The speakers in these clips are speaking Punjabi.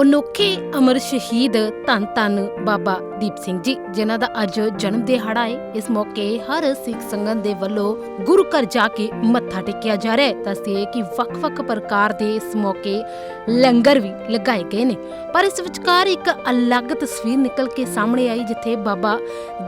ਅਨੋਖੇ ਅਮਰ ਸ਼ਹੀਦ ਧੰਨ ਧੰਨ ਬਾਬਾ ਦੀਪ ਸਿੰਘ ਜੀ, ਜਿਨ੍ਹਾਂ ਦਾ ਅੱਜ ਜਨਮ ਦਿਹਾੜਾ ਹੈ ਇਸ ਮੌਕੇ ਹਰ ਸਿੱਖ ਸੰਗਤ ਦੇ ਵੱਲੋਂ ਗੁਰੂ ਘਰ ਜਾ ਕੇ ਮੱਥਾ ਟੇਕਿਆ ਜਾ ਰਿਹਾ ਹੈ। ਦੱਸਦੇ ਕਿ ਵੱਖ-ਵੱਖ ਪ੍ਰਕਾਰ ਦੇ ਇਸ ਮੌਕੇ ਲੰਗਰ ਵੀ ਲਗਾਏ ਗਏ ਨੇ। ਪਰ ਇਸ ਵਿਚਕਾਰ ਇੱਕ ਅਲੱਗ ਤਸਵੀਰ ਨਿਕਲ ਕੇ ਸਾਹਮਣੇ ਆਈ, ਜਿੱਥੇ ਬਾਬਾ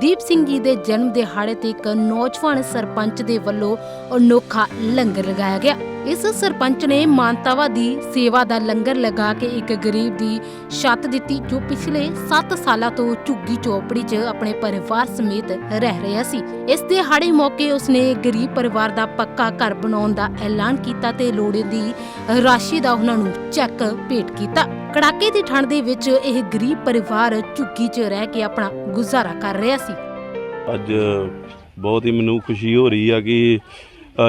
ਦੀਪ ਸਿੰਘ ਜੀ ਦੇ ਜਨਮ ਦਿਹਾੜੇ ਤੇ ਇੱਕ ਨੌਜਵਾਨ ਸਰਪੰਚ ਦੇ ਵੱਲੋਂ ਅਨੋਖਾ ਲੰਗਰ ਲਗਾਇਆ ਗਿਆ। ਇਸ ਸਰਪੰਚ ਨੇ ਮਾਨਤਾਵਾ ਦੀ ਸੇਵਾ ਦਾ ਲੰਗਰ ਲਗਾ ਕੇ ਇੱਕ ਗਰੀਬ ਦੀ ਛੱਤ ਦਿੱਤੀ, ਜੋ ਪਿਛਲੇ 7 ਸਾਲਾਂ ਤੋਂ ਝੁੱਗੀ ਚੋਪੜੀ 'ਚ ਆਪਣੇ ਪਰਿਵਾਰ ਸਮੇਤ ਰਹਿ ਰਿਹਾ ਸੀ। ਇਸ ਦਿਹਾੜੇ ਮੌਕੇ ਉਸਨੇ ਗਰੀਬ ਪਰਿਵਾਰ ਦਾ ਪੱਕਾ ਘਰ ਬਣਾਉਣ ਦਾ ਐਲਾਨ ਕੀਤਾ ਤੇ ਲੋੜੀਂਦੀ ਰਾਸ਼ੀ ਦਾ ਉਹਨਾਂ ਨੂੰ ਚੈੱਕ ਭੇਟ ਕੀਤਾ। ਕੜਾਕੇ ਦੀ ਠੰਡ ਦੇ ਵਿੱਚ ਇਹ ਗਰੀਬ ਪਰਿਵਾਰ ਝੁੱਗੀ 'ਚ ਰਹਿ ਕੇ ਆਪਣਾ ਗੁਜ਼ਾਰਾ ਕਰ ਰਿਹਾ ਸੀ। ਅੱਜ ਬਹੁਤ ਹੀ ਮੈਨੂੰ ਖੁਸ਼ੀ ਹੋ ਰਹੀ ਆ ਕਿ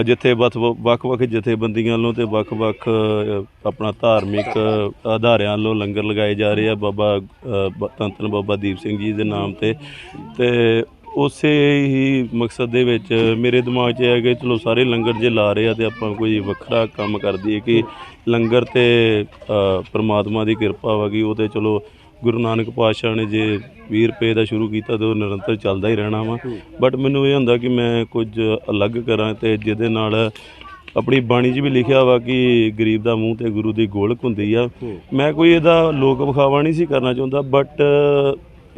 ਜਿੱਥੇ ਵੱਖ- ਵੱਖ-ਵੱਖ ਜਥੇਬੰਦੀਆਂ ਵੱਲੋਂ ਤੇ ਵੱਖ-ਵੱਖ ਆਪਣਾ ਧਾਰਮਿਕ ਆਧਾਰਿਆਂ ਵੱਲੋਂ ਲੰਗਰ ਲਗਾਏ ਜਾ ਰਹੇ ਆ। ਬਾਬਾ ਅ, ਬ- ਧੰਨ ਧੰਨ ਬਾਬਾ ਦੀਪ ਸਿੰਘ ਜੀ ਦੇ ਨਾਮ ਤੇ। ਤੇ ਉਸੇ ਹੀ ਮਕਸਦ ਦੇ ਵਿੱਚ ਮੇਰੇ ਦਿਮਾਗ 'ਚ ਇਹ ਹੈ ਕਿ ਚਲੋ ਸਾਰੇ ਲੰਗਰ ਜੇ ਲਾ ਰਹੇ ਆ ਤੇ ਆਪਾਂ ਕੋਈ ਵੱਖਰਾ ਕੰਮ ਕਰ ਦਈਏ ਕਿ ਲੰਗਰ ਤੇ ਅ, ਪ੍ਰਮਾਤਮਾ ਦੀ ਕਿਰਪਾ ਵਾ ਕਿ ਉਹ ਤੇ ਚਲੋ ਗੁਰੂ ਨਾਨਕ ਪਾਤਸ਼ਾਹ ਨੇ ਜੇ 20 ਰੁਪਏ ਦਾ ਸ਼ੁਰੂ ਕੀਤਾ ਤੇ ਉਹ ਨਿਰੰਤਰ ਚੱਲਦਾ ਹੀ ਰਹਿਣਾ ਵਾ। ਬਟ ਮੈਨੂੰ ਇਹ ਹੁੰਦਾ ਕਿ ਮੈਂ ਕੁਝ ਅਲੱਗ ਕਰਾਂ ਤੇ ਜਿਹਦੇ ਨਾਲ ਆਪਣੀ ਬਾਣੀ 'ਚ ਵੀ ਲਿਖਿਆ ਵਾ ਕਿ ਗਰੀਬ ਦਾ ਮੂੰਹ ਤੇ ਗੁਰੂ ਦੀ ਗੋਲਕ ਹੁੰਦੀ ਆ। ਮੈਂ ਕੋਈ ਇਹਦਾ ਲੋਕ ਵਿਖਾਵਾ ਨਹੀਂ ਸੀ ਕਰਨਾ ਚਾਹੁੰਦਾ ਬਟ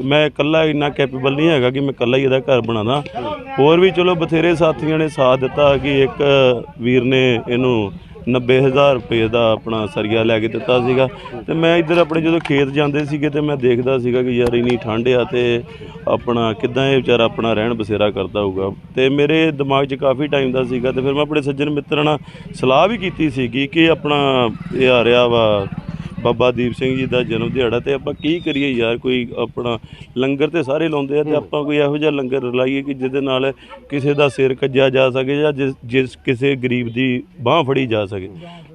ਮੈਂ ਇਕੱਲਾ ਇੰਨਾ ਕੈਪੇਬਲ ਨਹੀਂ ਹੈਗਾ ਕਿ ਮੈਂ ਇਕੱਲਾ ਹੀ ਇਹਦਾ ਘਰ ਬਣਾਦਾ ਹੋਰ ਵੀ ਚਲੋ ਬਥੇਰੇ ਸਾਥੀਆਂ ਨੇ ਸਾਥ ਦਿੱਤਾ ਕਿ ਇੱਕ ਵੀਰ ਨੇ ਇਹਨੂੰ 90000 ਰੁਪਏ ਦਾ ਆਪਣਾ ਸਰੀਆ ਲੈ ਕੇ ਦਿੱਤਾ ਸੀਗਾ। ਤੇ ਮੈਂ ਇੱਧਰ ਆਪਣੇ ਜਦੋਂ ਖੇਤ ਜਾਂਦੇ ਸੀਗੇ ਤੇ ਮੈਂ ਦੇਖਦਾ ਸੀਗਾ ਕਿ ਯਾਰ ਇਨੀ ਠੰਡ ਆ ਤੇ ਆਪਣਾ ਕਿੱਦਾਂ ਇਹ ਵਿਚਾਰਾ ਆਪਣਾ ਰਹਿਣ ਬਸੇਰਾ ਕਰਦਾ ਹੋਊਗਾ। ਤੇ ਮੇਰੇ ਦਿਮਾਗ 'ਚ ਕਾਫੀ ਟਾਈਮ ਦਾ ਸੀਗਾ ਤੇ ਫਿਰ ਮੈਂ ਆਪਣੇ ਸੱਜਣ ਮਿੱਤਰਾਂ ਨਾਲ ਸਲਾਹ ਵੀ ਕੀਤੀ ਸੀਗੀ ਕਿ ਆਪਣਾ ਇਹ ਆ ਰਿਹਾ ਵਾ ਬਾਬਾ ਦੀਪ ਸਿੰਘ ਜੀ ਦਾ ਜਨਮ ਦਿਹਾੜਾ ਤੇ ਆਪਾਂ ਕੀ ਕਰੀਏ ਯਾਰ, ਕੋਈ ਆਪਣਾ ਲੰਗਰ ਤੇ ਸਾਰੇ ਲਾਉਂਦੇ ਆ ਤੇ ਆਪਾਂ ਕੋਈ ਇਹੋ ਜਿਹਾ ਲੰਗਰ ਲਾਈਏ ਕਿ ਜਿਹਦੇ ਨਾਲ ਕਿਸੇ ਦਾ ਸਿਰ ਕੱਜਿਆ ਜਾ ਸਕੇ ਜਾਂ ਜਿਸ ਜਿਸ ਕਿਸੇ ਗਰੀਬ ਦੀ ਬਾਹ ਫੜੀ ਜਾ ਸਕੇ।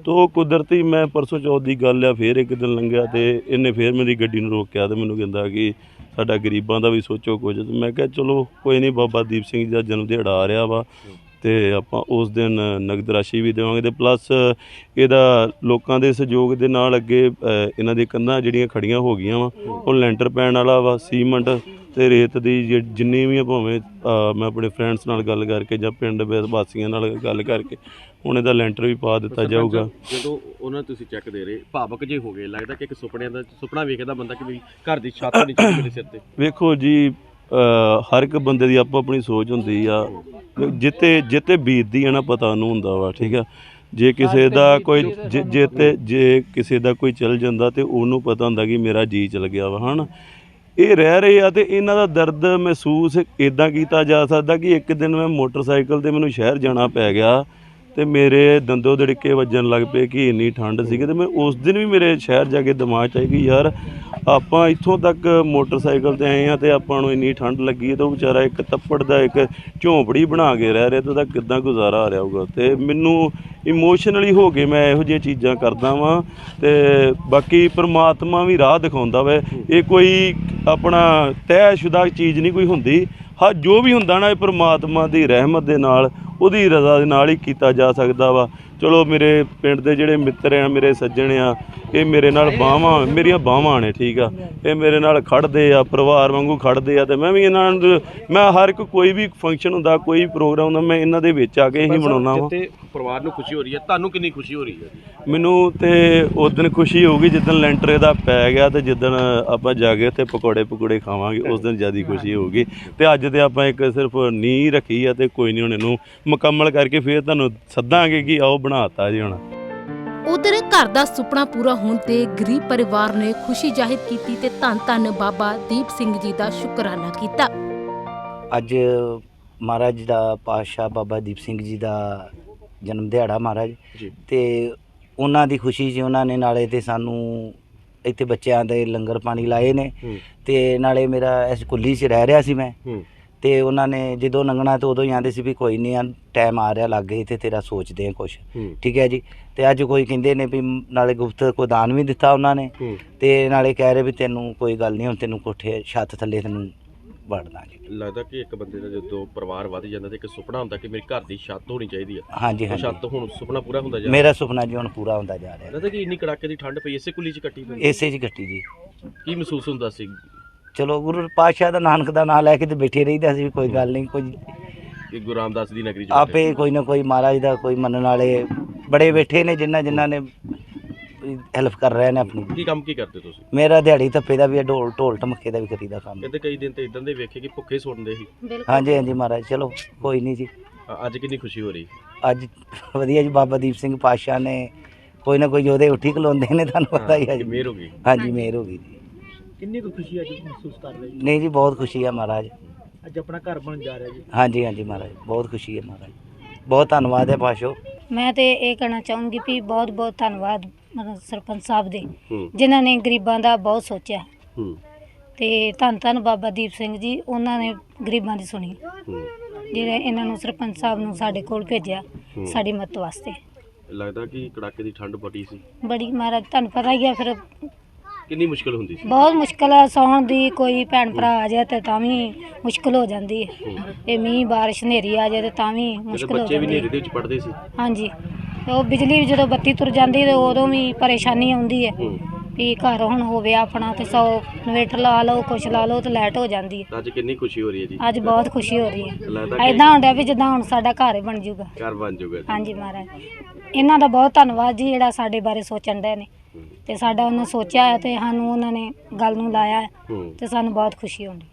ਤੋ ਕੁਦਰਤੀ ਮੈਂ ਪਰਸੋਂ ਚੌਥ ਦੀ ਗੱਲ ਆ, ਫੇਰ ਇੱਕ ਦਿਨ ਲੰਘਿਆ ਤੇ ਇਹਨੇ ਫੇਰ ਮੇਰੀ ਗੱਡੀ ਨੂੰ ਰੋਕਿਆ ਤੇ ਮੈਨੂੰ ਕਹਿੰਦਾ ਕਿ ਸਾਡਾ ਗਰੀਬਾਂ ਦਾ ਵੀ ਸੋਚੋ ਕੁਝ। ਮੈਂ ਕਿਹਾ, ਚਲੋ ਕੋਈ ਨਹੀਂ, ਬਾਬਾ ਦੀਪ ਸਿੰਘ ਜੀ ਦਾ ਜਨਮ ਦਿਹਾੜਾ ਆ ਰਿਹਾ ਵਾ। ਤੇ ਆਪਾਂ ਉਸ ਦਿਨ ਨਗਦ ਰਾਸ਼ੀ ਵੀ ਦੇਵਾਂਗੇ ਤੇ ਪਲੱਸ ਇਹਦਾ ਲੋਕਾਂ ਦੇ ਸਹਿਯੋਗ ਦੇ ਨਾਲ ਅੱਗੇ ਇਹਨਾਂ ਦੀ ਕੰਧਾਂ ਜਿਹੜੀਆਂ ਖੜੀਆਂ ਹੋ ਗਈਆਂ ਵਾ ਉਹ ਲੈਂਟਰ ਪੈਣ ਵਾਲਾ ਵਾ ਸੀਮੈਂਟ ਤੇ ਰੇਤ ਦੀ ਜਿੰਨੀ ਵੀ ਭਾਵੇਂ ਮੈਂ ਆਪਣੇ ਫਰੈਂਡਸ ਨਾਲ ਗੱਲ ਕਰਕੇ ਜਾਂ ਪਿੰਡ ਵਾਸੀਆਂ ਨਾਲ ਗੱਲ ਕਰਕੇ ਹੁਣ ਇਹਦਾ ਲੈਂਟਰ ਵੀ ਪਾ ਦਿੱਤਾ ਜਾਊਗਾ। ਜਦੋਂ ਉਹਨਾਂ ਨੂੰ ਤੁਸੀਂ ਚੈੱਕ ਦੇ ਰਹੇ ਭਾਵਕ ਜੇ ਹੋ ਗਏ ਲੱਗਦਾ ਕਿ ਇੱਕ ਸੁਪਨਿਆਂ ਦਾ ਸੁਪਨਾ ਵੇਖਦਾ ਬੰਦਾ ਕਿ ਵੀ ਘਰ ਦੀ ਛੱਤ ਨਹੀਂ ਚਾਹੀਦੀ ਮੇਰੇ ਸਿਰ ਤੇ। ਵੇਖੋ ਜੀ ਹਰ ਇੱਕ ਬੰਦੇ ਦੀ ਆਪੋ ਆਪਣੀ ਸੋਚ ਹੁੰਦੀ ਆ। ਜਿੱਤੇ ਜਿੱਤੇ ਬੀਤਦੀ ਆ ਨਾ, ਪਤਾ ਉਹਨੂੰ ਹੁੰਦਾ ਵਾ, ਠੀਕ ਆ? ਜੇ ਕਿਸੇ ਦਾ ਕੋਈ ਜੇ- ਜੇ ਤੇ ਜੇ ਕਿਸੇ ਦਾ ਕੋਈ ਚਲ ਜਾਂਦਾ ਤੇ ਉਹਨੂੰ ਪਤਾ ਹੁੰਦਾ ਕਿ ਮੇਰਾ ਜੀ ਚਲ ਗਿਆ ਵਾ, ਹਨਾ? ਇਹ ਰਹਿ ਰਹੇ ਆ ਤੇ ਇਹਨਾਂ ਦਾ ਦਰਦ ਮਹਿਸੂਸ ਇਦਾਂ ਕੀਤਾ ਜਾ ਸਕਦਾ ਕਿ ਇੱਕ ਦਿਨ ਮੈਂ ਮੋਟਰਸਾਈਕਲ ਤੇ ਮੈਨੂੰ ਸ਼ਹਿਰ ਜਾਣਾ ਪੈ ਗਿਆ ਤੇ ਮੇਰੇ ਦੰਦੋ ਦੜਕੇ ਵੱਜਣ ਲੱਗ ਪਏ ਕਿ ਇੰਨੀ ਠੰਡ ਸੀਗੀ ਤੇ ਮੈਂ ਉਸ ਦਿਨ ਵੀ ਮੇਰੇ ਸ਼ਹਿਰ ਜਾ ਕੇ ਦਿਮਾਗ 'ਚ ਆਈ ਕਿ ਯਾਰ ਆਪਾਂ ਇੱਥੋਂ ਤੱਕ ਮੋਟਰਸਾਈਕਲ ਤੇ ਆਏ ਆ ਤੇ ਆਪਾਂ ਨੂੰ ਇੰਨੀ ਠੰਡ ਲੱਗੀ ਹੈ ਤੇ ਉਹ ਵਿਚਾਰਾ ਇੱਕ ਤੱਪੜ ਦਾ ਇੱਕ ਝੌਂਪੜੀ ਬਣਾ ਕੇ ਰਹਿ ਰਿਹਾ ਤੇ ਉਹਦਾ ਕਿੱਦਾਂ ਗੁਜ਼ਾਰਾ ਆ ਰਿਹਾ ਹੋਊਗਾ। ਤੇ ਮੈਨੂੰ ਇਮੋਸ਼ਨਲੀ ਹੋ ਕੇ ਮੈਂ ਇਹੋ ਜਿਹੀਆਂ ਚੀਜ਼ਾਂ ਕਰਦਾ ਵਾਂ ਤੇ ਬਾਕੀ ਪ੍ਰਮਾਤਮਾ ਵੀ ਰਾਹ ਦਿਖਾਉਂਦਾ ਵੇ। ਇਹ ਕੋਈ ਆਪਣਾ ਤੈਅਸ਼ੁਦਾ ਚੀਜ਼ ਨਹੀਂ ਕੋਈ ਹੁੰਦੀ। ਹਾਂ, ਜੋ ਵੀ ਹੁੰਦਾ ਨਾ ਇਹ ਪ੍ਰਮਾਤਮਾ ਦੀ ਰਹਿਮਤ ਦੇ ਨਾਲ ਉਹਦੀ ਰਜ਼ਾ ਦੇ ਨਾਲ ਹੀ ਕੀਤਾ ਜਾ ਸਕਦਾ ਵਾ। ਚਲੋ ਮੇਰੇ ਪਿੰਡ ਦੇ ਜਿਹੜੇ ਮਿੱਤਰ ਆ ਮੇਰੇ ਸੱਜਣ ਆ ਇਹ ਮੇਰੇ ਨਾਲ ਬਾਹਾਂ ਮੇਰੀਆਂ ਬਾਹਾਂ ਨੇ ਠੀਕ ਆ। ਇਹ ਮੇਰੇ ਨਾਲ ਖੜਦੇ ਆ ਪਰਿਵਾਰ ਵਾਂਗੂ ਖੜਦੇ ਆ ਤੇ ਮੈਂ ਵੀ ਇਹਨਾਂ ਨੂੰ ਮੈਂ ਹਰ ਇੱਕ ਕੋਈ ਵੀ ਫੰਕਸ਼ਨ ਹੁੰਦਾ ਕੋਈ ਵੀ ਪ੍ਰੋਗਰਾਮ ਹੁੰਦਾ ਮੈਂ ਇਹਨਾਂ ਦੇ ਵਿੱਚ ਆ ਕੇ ਹੀ ਮਨਾਉਣਾ ਵਾ। ਜਿੱਤੇ ਪਰਿਵਾਰ ਨੂੰ ਖੁਸ਼ੀ ਹੋ ਰਹੀ ਹੈ ਤੁਹਾਨੂੰ ਕਿੰਨੀ ਖੁਸ਼ੀ ਹੋ ਰਹੀ ਹੈ? ਮੈਨੂੰ ਤੇ ਉਸ ਦਿਨ ਖੁਸ਼ੀ ਹੋਊਗੀ ਜਿੱਦਣ ਲੈਂਟਰ ਇਹਦਾ ਪੈ ਗਿਆ ਤੇ ਜਿੱਦਣ ਆਪਾਂ ਜਾ ਕੇ ਉੱਥੇ ਪਕੌੜੇ ਪਕੌੜੇ ਖਾਵਾਂਗੇ ਉਸ ਦਿਨ ਜ਼ਿਆਦਾ ਖੁਸ਼ੀ ਹੋਊਗੀ। ਤੇ ਅੱਜ ਤੇ ਆਪਾਂ ਇੱਕ ਸਿਰਫ ਨੀਂਹ ਰੱਖੀ ਆ ਤੇ ਕੋਈ ਨਹੀਂ ਹੁਣ ਇਹਨੂੰ ਮੁਕੰਮਲ ਕਰਕੇ ਫੇਰ ਤੁਹਾਨੂੰ ਸੱਦਾਂਗੇ ਕਿ ਆਓ ਬਣਾਤਾ ਜੀ ਹੁਣ। ਉਧਰ ਘਰ ਦਾ ਸੁਪਨਾ ਪੂਰਾ ਹੋਣ ਤੇ ਗਰੀਬ ਪਰਿਵਾਰ ਨੇ ਖੁਸ਼ੀ ਜ਼ਾਹਿਰ ਕੀਤੀ ਤੇ ਧੰਨ ਧੰਨ ਬਾਬਾ ਦੀਪ ਸਿੰਘ ਜੀ ਦਾ ਸ਼ੁਕਰਾਨਾ ਕੀਤਾ। ਅੱਜ ਮਹਾਰਾਜ ਦਾ ਪਾਤਸ਼ਾਹ ਬਾਬਾ ਦੀਪ ਸਿੰਘ ਜੀ ਦਾ ਜਨਮ ਦਿਹਾੜਾ ਮਹਾਰਾਜ। ਜੀ। ਤੇ ਉਹਨਾਂ ਦੀ ਖੁਸ਼ੀ 'ਚ ਉਹਨਾਂ ਨੇ ਨਾਲੇ ਤੇ ਸਾਨੂੰ ਇੱਥੇ ਬੱਚਿਆਂ ਦੇ ਲੰਗਰ ਪਾਣੀ ਲਾਏ ਨੇ। ਤੇ ਨਾਲੇ ਮੇਰਾ ਇਸ ਕੁੱਲੀ 'ਚ ਰਹਿ ਰਿਹਾ ਸੀ ਮੈਂ। ਤੇ ਉਹਨਾਂ ਨੇ ਜਦੋਂ ਲੰਘਣਾ ਤੇ ਉਦੋਂ ਹੀ ਆਂਦੇ ਸੀ ਵੀ ਕੋਈ ਨਹੀਂ ਆ ਟਾਈਮ ਆ ਰਿਹਾ ਲੱਗ ਗਈ ਤੇ ਤੇਰਾ ਸੋਚਦੇ ਆ ਕੁਛ। ਹੂੰ। ਠੀਕ ਹੈ ਜੀ? ਤੇ ਅੱਜ ਕੋਈ ਕਹਿੰਦੇ ਨੇ ਵੀ ਨਾਲੇ ਗੁਫਤ ਕੋ ਦਾਨ ਵੀ ਦਿੱਤਾ ਉਹਨਾਂ ਨੇ। ਹੂੰ। ਤੇ ਨਾਲੇ ਕਹਿ ਰਹੇ ਵੀ ਤੈਨੂੰ ਕੋਈ ਗੱਲ ਨਹੀਂ ਹੁਣ ਤੈਨੂੰ ਕੋਠੇ ਛੱਤ ਥੱਲੇ ਤੈਨੂੰ ਵੜ ਦਾਂਗੇ ਲੱਗਦਾ ਕਿ ਇੱਕ ਬੰਦੇ ਦਾ ਜਦੋਂ ਪਰਿਵਾਰ ਵੱਧ ਜਾਂਦਾ ਤੇ ਇੱਕ ਸੁਪਨਾ ਹੁੰਦਾ ਕਿ ਮੇਰੀ ਘਰ ਦੀ ਛੱਤ ਹੋਣੀ ਚਾਹੀਦੀ ਆ। ਹਾਂਜੀ ਉਹ ਹਾਂਜੀ। ਛੱਤ ਹੁਣ ਸੁਪਨਾ ਪੂਰਾ ਹੁੰਦਾ ਜਾ ਰਿਹਾ। ਮੇਰਾ ਸੁਪਨਾ ਜੀ ਹੁਣ ਪੂਰਾ ਹੁੰਦਾ ਜਾ ਰਿਹਾ। ਲੱਗਦਾ ਕਿ ਇੰਨੀ ਕੜਾਕੇ ਦੀ ਠੰਡ ਪਈ ਇਸੇ ਕੁਲੀ ਚ ਕੱਟੀ ਪਈ ਇਸੇ 'ਚ ਕੱਟੀ ਜੀ। ਕੀ ਮਹਿਸੂਸ ਹੁੰਦਾ ਸੀ? ਚਲੋ ਗੁਰੂ ਪਾਤਸ਼ਾਹ ਦਾ ਨਾਨਕ ਦਾ ਨਾਮ ਲੈ ਕੇ ਤੇ ਬੈਠੇ ਰਹੀਦਾ ਸੀ ਵੀ ਕੋਈ ਗੱਲ ਨਹੀਂ ਕੋਈ ਕਿ ਗੁਰੂ ਰਾਮਦਾਸ ਦੀ ਨਗਰੀ ਚ ਆਪੇ ਕੋਈ ਨਾ ਕੋਈ ਮਹਾਰਾਜ ਦਾ ਕੋਈ ਮੰਨਣ ਵਾਲੇ ਬੜੇ ਬੈਠੇ ਨੇ ਜਿਨ੍ਹਾਂ ਜਿਨ੍ਹਾਂ ਨੇ ਹੈਲਪ ਕਰ ਰਹੇ ਨੇ ਆਪਣੀ। ਕੀ ਕੰਮ ਕੀ ਕਰਦੇ ਤੁਸੀਂ? ਮੇਰਾ ਦਿਹਾੜੀ ਧੱਪੇ ਦਾ ਵੀ ਹੈ, ਢੋਲ ਢੋਲ ਟਮਕੇ ਦਾ ਵੀ ਕਰੀਦਾ ਕੰਮ। ਕਹਿੰਦੇ ਕਈ ਦਿਨ ਤੇ ਇਦਾਂ ਦੇ ਵੇਖੇ ਕਿ ਭੁੱਖੇ ਸੁਣਦੇ ਸੀ। ਹਾਂਜੀ ਹਾਂਜੀ ਮਹਾਰਾਜ ਚਲੋ ਕੋਈ ਨਹੀਂ ਜੀ। ਅ- ਅੱਜ ਕਿੰਨੀ ਖੁਸ਼ੀ ਹੋ ਰਹੀ? ਅੱਜ ਵਧੀਆ ਜੀ ਬਾਬਾ ਦੀਪ ਸਿੰਘ ਪਾਤਸ਼ਾਹ ਨੇ ਕੋਈ ਨਾ ਕੋਈ ਉਹਦੇ ਉੱਠੀ ਖਲੋਂਦੇ ਨੇ ਤੁਹਾਨੂੰ ਪਤਾ ਹੀ ਹੈ ਕਿ ਜੀ ਮਿਹਰ ਹੋ ਗਈ। ਹਾਂਜੀ ਮਿਹਰ ਹੋ ਗਈ ਜੀ। ਕਿੰਨੀ ਕੁ ਖੁਸ਼ੀ ਅੱਜ ਮਹਿਸੂਸ ਕਰ ਰਹੇ ਜੀ? ਨਹੀਂ ਜੀ ਬਹੁਤ ਖੁਸ਼ੀ ਹੈ ਮਹਾਰਾਜ। ਅੱਜ ਆਪਣਾ ਘਰ ਬਣ ਜਾ ਰਿਹਾ ਜੀ। ਹਾਂਜੀ ਹਾਂਜੀ ਮਹਾਰਾਜ ਬਹੁਤ ਖੁਸ਼ੀ ਹੈ ਮਹਾਰਾਜ। ਬਹੁਤ ਧੰਨਵਾਦ ਹੈ ਪਾਸ਼ੋ। ਮੈਂ ਤੇ ਇਹ ਕਹਿਣਾ ਚਾਹੂੰਗੀ ਵੀ ਬਹੁਤ ਬਹੁਤ ਧੰਨਵਾਦ ਮਤਲਬ ਸਰਪੰਚ ਸਾਹਿਬ ਦੇ ਜਿਨ੍ਹਾਂ ਨੇ ਗਰੀਬਾਂ ਦਾ ਬਹੁਤ ਸੋਚਿਆ। ਤੇ ਧੰਨ ਧੰਨ ਬਾਬਾ ਦੀਪ ਸਿੰਘ ਜੀ ਉਹਨਾਂ ਨੇ ਗਰੀਬਾਂ ਦੀ ਸੁਣੀ। ਜਿਹੜੇ ਇਹਨਾਂ ਨੂੰ ਸਰਪੰਚ ਸਾਹਿਬ ਨੂੰ ਸਾਡੇ ਕੋਲ ਭੇਜਿਆ। ਸਾਡੀ ਮਦਦ ਵਾਸਤੇ। ਲੱਗਦਾ ਕਿ ਕੜਾਕੇ ਦੀ ਠੰਡ ਬੜੀ ਸੀ। ਬੜੀ ਮਹਾਰਾਜ ਤੁਹਾਨੂੰ ਪਤਾ ਹੀ ਆ ਫਿਰ ਕਿੰਨੀ ਮੁਸ਼ਕਲ ਹੁੰਦੀ ਸੀ? ਬਹੁਤ ਮੁਸ਼ਕਲ ਆ ਸੌਣ ਦੀ ਕੋਈ ਭੈਣ ਭਰਾ ਆ ਜਾਏ ਤੇ ਤਾਂ ਵੀ ਮੁਸ਼ਕਲ ਹੋ ਜਾਂਦੀ ਹੈ। ਹੂੰ। ਇਹ ਮੀਂਹ ਬਾਰਿਸ਼ ਹਨੇਰੀ ਆ ਜਾਏ ਤੇ ਤਾਂ ਵੀ ਜਦੋਂ ਮੁਸ਼ਕਲ ਹੋ ਬੱਚੇ ਵੀ ਜਾਂਦੀ ਨੇਰੇ ਹੈ ਦੇ ਵਿੱਚ ਪੜਦੇ ਸੀ? ਹਾਂਜੀ। ਤੇ ਉਹ ਬਿਜਲੀ ਜਦੋਂ ਬੱਤੀ ਤੁਰ ਜਾਂਦੀ ਤੇ ਉਦੋਂ ਵੀ ਪਰੇਸ਼ਾਨੀ ਆਉਂਦੀ ਹੈ। ਹੂੰ। ਵੀ ਘਰ ਹੁਣ ਹੋਵੇ ਆਪਣਾ ਤੇ ਸੌ ਇਨਵੇਟਰ ਲਾ ਲਓ ਕੁਛ ਲਾ ਲਓ ਤੇ ਲਾਈਟ ਹੋ ਜਾਂਦੀ ਹੈ। ਤਾਂ ਅੱਜ ਕਿੰਨੀ ਖੁਸ਼ੀ ਹੋ ਰਹੀ ਹੈ ਜੀ? ਅੱਜ ਬਹੁਤ ਖੁਸ਼ੀ ਹੋ ਰਹੀ ਹੈ। ਲੱਗਦਾ ਕਿ ਐਦਾਂ ਹੁੰਦਾ ਵੀ ਜਿੱਦਾਂ ਹੁਣ ਸਾਡਾ ਘਰ ਹੀ ਬਣ ਜਾਊਗਾ ਘਰ ਬਣ ਜਾਊਗਾ ਜੀ। ਹਾਂਜੀ ਮਹਾਰਾਜ। ਇਹਨਾਂ ਦਾ ਬਹੁਤ ਧੰਨਵਾਦ ਜੀ ਜਿਹੜਾ ਸਾਡੇ ਬਾਰੇ ਸੋਚਣ ਦੇ ਨੇ। ਹੂੰ। ਤੇ ਸਾਡਾ ਉਹਨਾਂ ਸੋਚਿਆ ਹੈ ਤੇ ਸਾਨੂੰ ਉਹਨਾਂ ਨੇ ਗੱਲ ਨੂੰ ਲਾਇਆ ਹੈ। ਹੂੰ ਤੇ ਸਾਨੂੰ ਬਹੁਤ ਖੁਸ਼ੀ ਹੁੰਦੀ